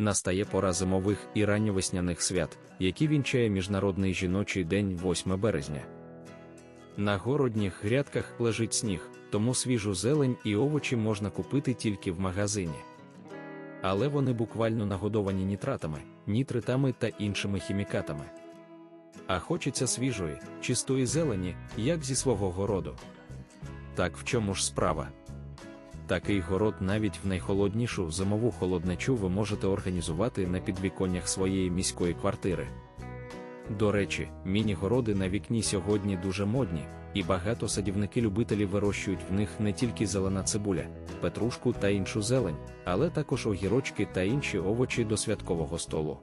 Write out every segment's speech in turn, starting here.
Настає пора зимових і ранньовесняних свят, які вінчає Міжнародний жіночий день 8 березня. На городніх грядках лежить сніг, тому свіжу зелень і овочі можна купити тільки в магазині. Але вони буквально нагодовані нітратами, нітритами та іншими хімікатами. А хочеться свіжої, чистої зелені, як зі свого городу. Так в чому ж справа? Такий город навіть в найхолоднішу зимову холоднечу ви можете організувати на підвіконнях своєї міської квартири. До речі, міні-городи на вікні сьогодні дуже модні, і багато садівники-любителі вирощують в них не тільки зелена цибуля, петрушку та іншу зелень, але також огірочки та інші овочі до святкового столу.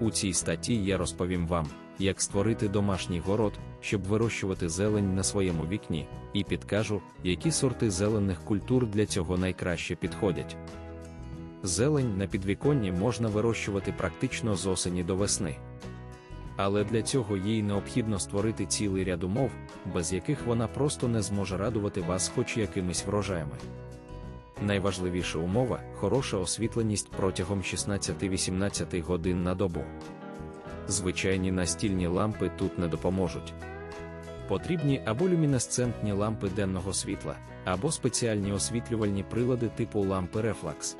У цій статті я розповім вам, як створити домашній город, щоб вирощувати зелень на своєму вікні, і підкажу, які сорти зелених культур для цього найкраще підходять. Зелень на підвіконні можна вирощувати практично з осені до весни. Але для цього їй необхідно створити цілий ряд умов, без яких вона просто не зможе радувати вас хоч якимись врожаями. Найважливіша умова хороша освітленість протягом 16-18 годин на добу. Звичайні настільні лампи тут не допоможуть. Потрібні або люмінесцентні лампи денного світла, або спеціальні освітлювальні прилади типу лампи Reflex.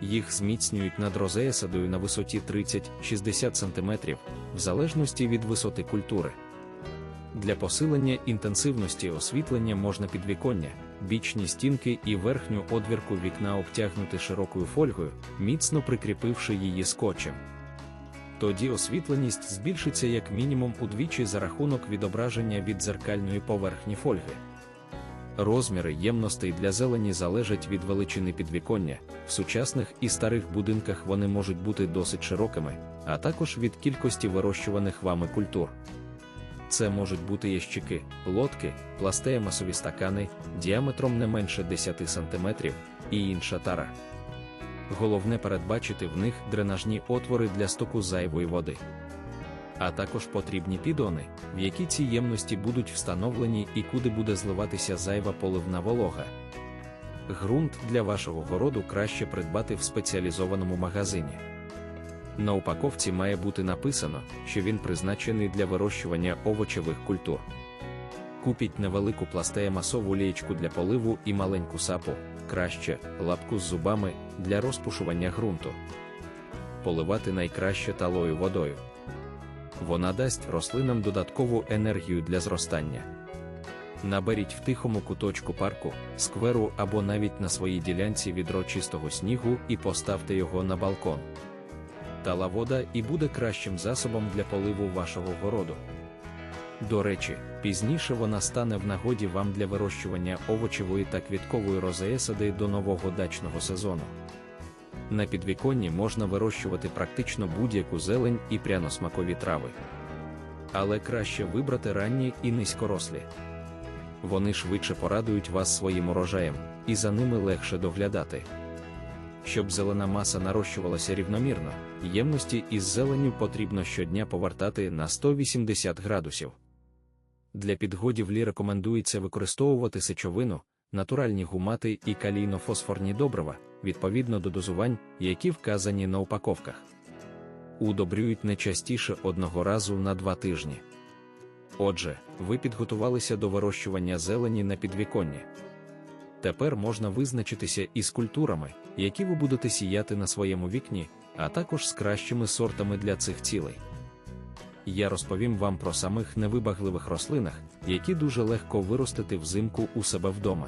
Їх зміцнюють над розеясадою на висоті 30-60 см, в залежності від висоти культури. Для посилення інтенсивності освітлення можна підвіконня, бічні стінки і верхню одвірку вікна обтягнути широкою фольгою, міцно прикріпивши її скотчем. Тоді освітленість збільшиться як мінімум удвічі за рахунок відображення від дзеркальної поверхні фольги. Розміри ємностей для зелені залежать від величини підвіконня. В сучасних і старих будинках вони можуть бути досить широкими, а також від кількості вирощуваних вами культур. Це можуть бути ящики, лодки, пластеємасові стакани діаметром не менше 10 см і інша тара. Головне передбачити в них дренажні отвори для стоку зайвої води. А також потрібні підони, в які ці ємності будуть встановлені і куди буде зливатися зайва поливна волога. Грунт для вашого городу краще придбати в спеціалізованому магазині. На упаковці має бути написано, що він призначений для вирощування овочевих культур. Купіть невелику пластеємасову лієчку для поливу і маленьку сапу, краще лапку з зубами для розпушування ґрунту. Поливати найкраще талою водою. Вона дасть рослинам додаткову енергію для зростання. Наберіть в тихому куточку парку, скверу або навіть на своїй ділянці відро чистого снігу і поставте його на балкон. Тала вода і буде кращим засобом для поливу вашого городу. До речі, пізніше вона стане в нагоді вам для вирощування овочевої та квіткової розеесади до нового дачного сезону. На підвіконні можна вирощувати практично будь-яку зелень і пряносмакові трави. Але краще вибрати ранні і низькорослі. Вони швидше порадують вас своїм урожаєм, і за ними легше доглядати. Щоб зелена маса нарощувалася рівномірно, ємності із зеленню потрібно щодня повертати на 180 градусів. Для підгодівлі рекомендується використовувати сечовину, натуральні гумати і калійно-фосфорні добрива відповідно до дозувань, які вказані на упаковках. Удобрюють не частіше одного разу на два тижні. Отже, ви підготувалися до вирощування зелені на підвіконні. Тепер можна визначитися із культурами, які ви будете сіяти на своєму вікні, а також з кращими сортами для цих цілей. Я розповім вам про самих невибагливих рослинах, які дуже легко виростити взимку у себе вдома.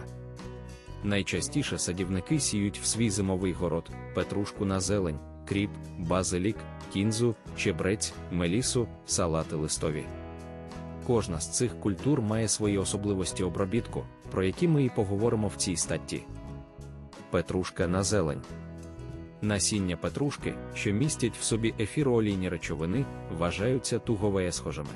Найчастіше садівники сіють в свій зимовий город, петрушку на зелень, кріп, базилік, кінзу, чебрець, мелісу, салати листові. Кожна з цих культур має свої особливості обробітку, про які ми і поговоримо в цій статті. Петрушка на зелень. Насіння петрушки, що містять в собі ефіроолійні речовини, вважаються туговеєсхожими.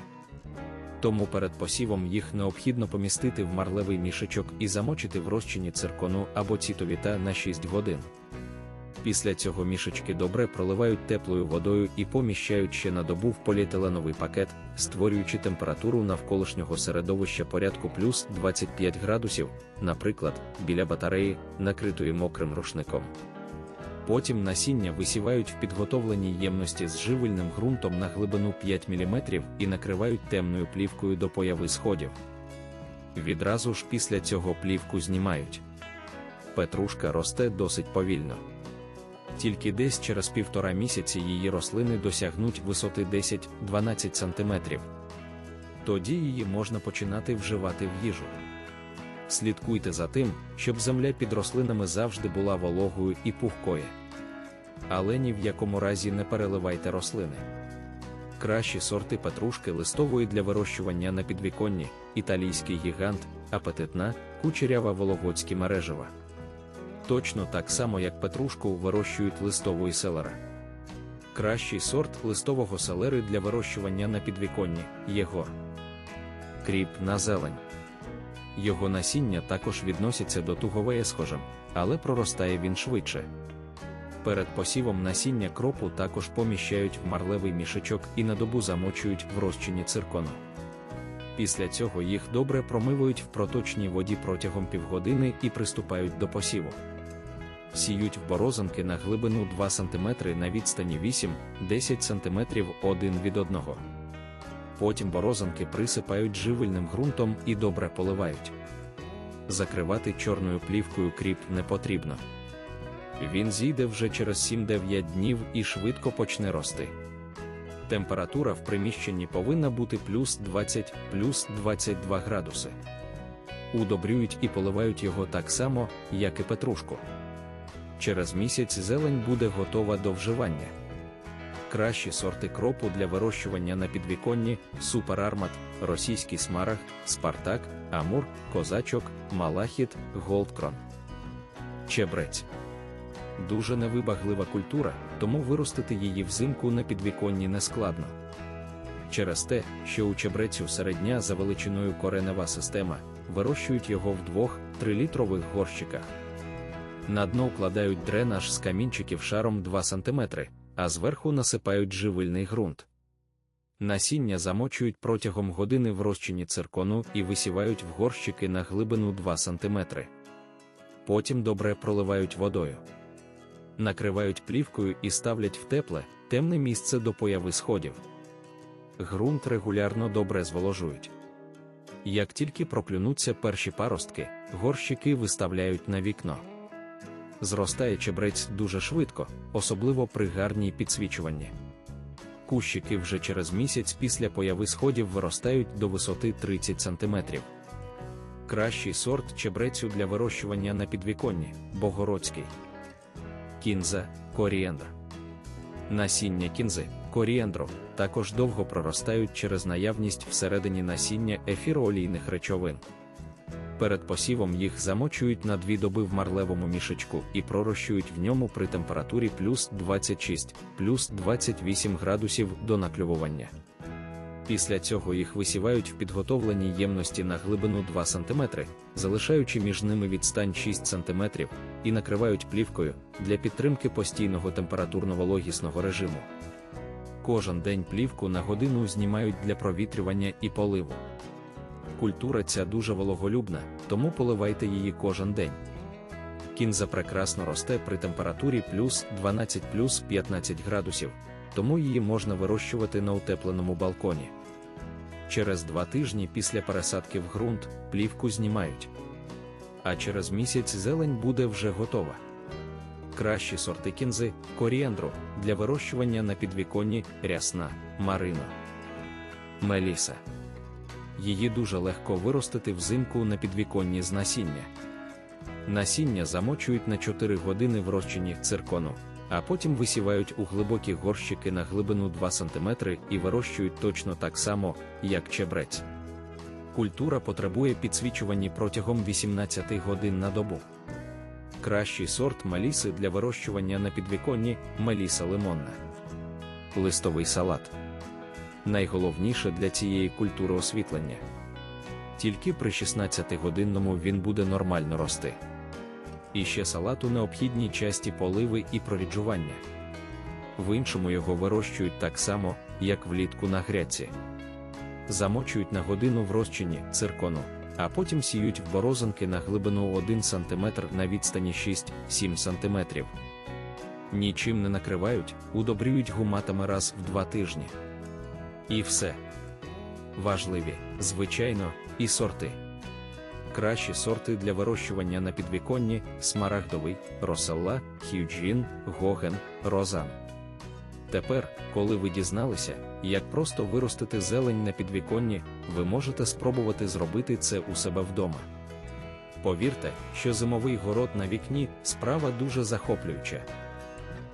Тому перед посівом їх необхідно помістити в марлевий мішечок і замочити в розчині циркону або цітовіта на 6 годин. Після цього мішечки добре проливають теплою водою і поміщають ще на добу в поліетиленовий пакет, створюючи температуру навколишнього середовища порядку плюс 25 градусів, наприклад, біля батареї, накритої мокрим рушником. Потім насіння висівають в підготовленій ємності з живильним ґрунтом на глибину 5 мм і накривають темною плівкою до появи сходів. Відразу ж після цього плівку знімають. Петрушка росте досить повільно. Тільки десь через півтора місяці її рослини досягнуть висоти 10-12 см. Тоді її можна починати вживати в їжу. Слідкуйте за тим, щоб земля під рослинами завжди була вологою і пухкою. Але ні в якому разі не переливайте рослини. Кращі сорти петрушки листової для вирощування на підвіконні, італійський гігант, апетитна, кучерява вологодські мережева. Точно так само, як петрушку вирощують листової селера. Кращий сорт листового селери для вирощування на підвіконні Єгор. Кріп на зелень. Його насіння також відноситься до туговеє схожим, але проростає він швидше. Перед посівом насіння кропу також поміщають в марлевий мішечок і на добу замочують в розчині циркону. Після цього їх добре промивують в проточній воді протягом півгодини і приступають до посіву. Сіють в борозанки на глибину 2 см на відстані 8-10 см один від одного. Потім борозанки присипають живильним ґрунтом і добре поливають. Закривати чорною плівкою кріп не потрібно. Він зійде вже через 7-9 днів і швидко почне рости. Температура в приміщенні повинна бути плюс 20 плюс 22 градуси. Удобрюють і поливають його так само, як і петрушку. Через місяць зелень буде готова до вживання. Кращі сорти кропу для вирощування на підвіконні суперармат, російський смараг, спартак, амур, козачок, малахіт, голдкрон. Чебрець. Дуже невибаглива культура, тому виростити її взимку на підвіконні нескладно. Через те, що у чебрецю середня за величиною коренева система, вирощують його в 2-3 літрових горщиках. На дно вкладають дренаж з камінчиків шаром 2 см, а зверху насипають живильний ґрунт. Насіння замочують протягом години в розчині циркону і висівають в горщики на глибину 2 см. Потім добре проливають водою. Накривають плівкою і ставлять в тепле, темне місце до появи сходів. Грунт регулярно добре зволожують. Як тільки проклюнуться перші паростки, горщики виставляють на вікно. Зростає чебрець дуже швидко, особливо при гарній підсвічуванні. Кущики вже через місяць після появи сходів виростають до висоти 30 см. Кращий сорт чебрецю для вирощування на підвіконні богородський. Кінза, корієндр. Насіння кінзи, корієндру також довго проростають через наявність всередині насіння ефіроолійних речовин. Перед посівом їх замочують на дві доби в марлевому мішечку і пророщують в ньому при температурі плюс 26, плюс 28 градусів до наклювування. Після цього їх висівають в підготовленій ємності на глибину 2 см, залишаючи між ними відстань 6 см, і накривають плівкою для підтримки постійного температурно-вологісного режиму. Кожен день плівку на годину знімають для провітрювання і поливу. Культура ця дуже вологолюбна, тому поливайте її кожен день. Кінза прекрасно росте при температурі плюс 12 плюс 15 градусів, тому її можна вирощувати на утепленому балконі. Через два тижні після пересадки в ґрунт плівку знімають. А через місяць зелень буде вже готова. Кращі сорти кінзи, коріандру для вирощування на підвіконні рясна, марино. Меліса. Її дуже легко виростити взимку на підвіконні з насіння. Насіння замочують на 4 години в розчині циркону, а потім висівають у глибокі горщики на глибину 2 см і вирощують точно так само, як чебрець. Культура потребує підсвічування протягом 18 годин на добу. Кращий сорт меліси для вирощування на підвіконні меліса лимонна. Листовий салат. Найголовніше для цієї культури освітлення. Тільки при 16-годинному він буде нормально рости. І ще салату необхідні часті поливи і проріджування. В іншому його вирощують так само, як влітку на грядці. Замочують на годину в розчині циркону, а потім сіють в борозинки на глибину 1 см на відстані 6-7 см. нічим не накривають, удобрюють гуматами раз в два тижні. І все. Важливі, звичайно, і сорти. Кращі сорти для вирощування на підвіконні смарагдовий, роселла, хюджін, гоген, розан. Тепер, коли ви дізналися, як просто виростити зелень на підвіконні, ви можете спробувати зробити це у себе вдома. Повірте, що зимовий город на вікні справа дуже захоплююча.